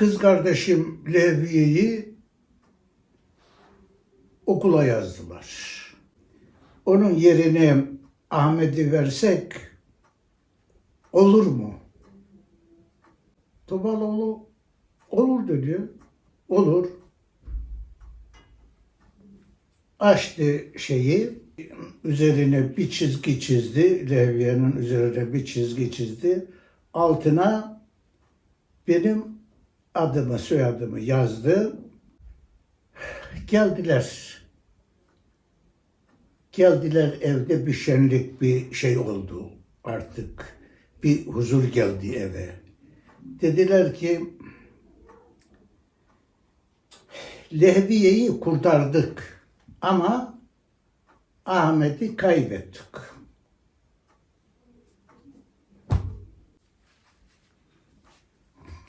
Kız kardeşim Levye'yi okula yazdılar. Onun yerine Ahmet'i versek olur mu? Topaloğlu olur dedi. Olur. Açtı şeyi, üzerine bir çizgi çizdi, levyenin üzerine bir çizgi çizdi. Altına benim adımı, soyadımı yazdı. Geldiler. Geldiler evde bir şenlik, bir şey oldu artık. Bir huzur geldi eve. Dediler ki Lehviye'yi kurtardık ama Ahmet'i kaybettik.